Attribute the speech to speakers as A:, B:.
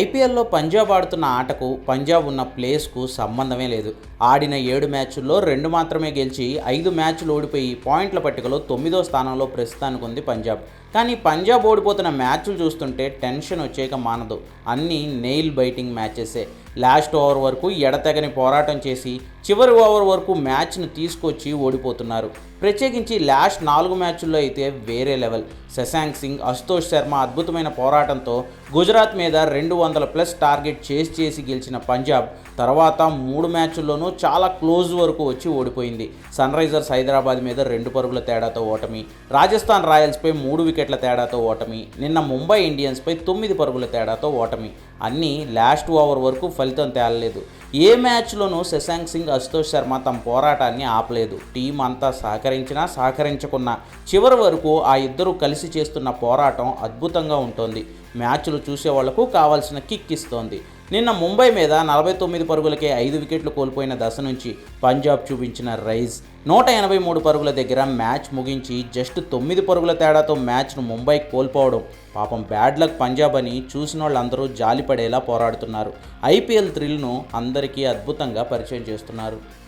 A: ఐపీఎల్లో పంజాబ్ ఆడుతున్న ఆటకు పంజాబ్ ఉన్న ప్లేస్కు సంబంధమే లేదు. ఆడిన ఏడు మ్యాచ్ల్లో రెండు మాత్రమే గెలిచి ఐదు మ్యాచ్లు ఓడిపోయి పాయింట్ల పట్టికలో తొమ్మిదో స్థానంలో ప్రస్తుతానికి ఉంది పంజాబ్. కానీ పంజాబ్ ఓడిపోతున్న మ్యాచ్లు చూస్తుంటే టెన్షన్ వచ్చేక మానదు. అన్నీ నెయిల్ బైటింగ్ మ్యాచెసే. లాస్ట్ ఓవర్ వరకు ఎడతెగని పోరాటం చేసి చివరి ఓవర్ వరకు మ్యాచ్ను తీసుకొచ్చి ఓడిపోతున్నారు. ప్రత్యేకించి లాస్ట్ నాలుగు మ్యాచ్ల్లో అయితే వేరే లెవెల్. శశాంక్ సింగ్ అశుతోష్ శర్మ అద్భుతమైన పోరాటంతో గుజరాత్ మీద రెండు వందల ప్లస్ టార్గెట్ చేసి చేసి గెలిచిన పంజాబ్ తర్వాత మూడు మ్యాచ్ల్లోనూ చాలా క్లోజ్ వరకు వచ్చి ఓడిపోయింది. సన్ రైజర్స్ హైదరాబాద్ మీద రెండు పరుగుల తేడాతో ఓటమి రాజస్థాన్ రాయల్స్పై మూడు వికెట్ల తేడాతో ఓటమి నిన్న ముంబై ఇండియన్స్పై తొమ్మిది పరుగుల తేడాతో ఓటమి. అన్నీ లాస్ట్ ఓవర్ వరకు ఫలితం తేలలేదు. ఏ మ్యాచ్లోనూ శశాంక్ సింగ్ అశుతోష్ శర్మ తమ పోరాటాన్ని ఆపలేదు. టీం అంతా సహకరించినా సహకరించకున్నా చివరి వరకు ఆ ఇద్దరు కలిసి చేస్తున్న పోరాటం అద్భుతంగా ఉంటుంది. మ్యాచ్లు చూసే వాళ్ళకు కావాల్సిన కిక్ ఇస్తోంది. నిన్న ముంబై మీద నలభై తొమ్మిది పరుగులకే ఐదు వికెట్లు కోల్పోయిన దశ నుంచి పంజాబ్ చూపించిన రైజ్. నూట ఎనభై మూడు పరుగుల దగ్గర మ్యాచ్ ముగించి జస్ట్ తొమ్మిది పరుగుల తేడాతో మ్యాచ్ను ముంబై కోల్పోవడం. పాపం బ్యాడ్ లక్ పంజాబ్ అని చూసిన వాళ్ళందరూ జాలిపడేలా పోరాడుతున్నారు. ఐపీఎల్ థ్రిల్ను అందరికీ అద్భుతంగా పరిచయం చేస్తున్నారు.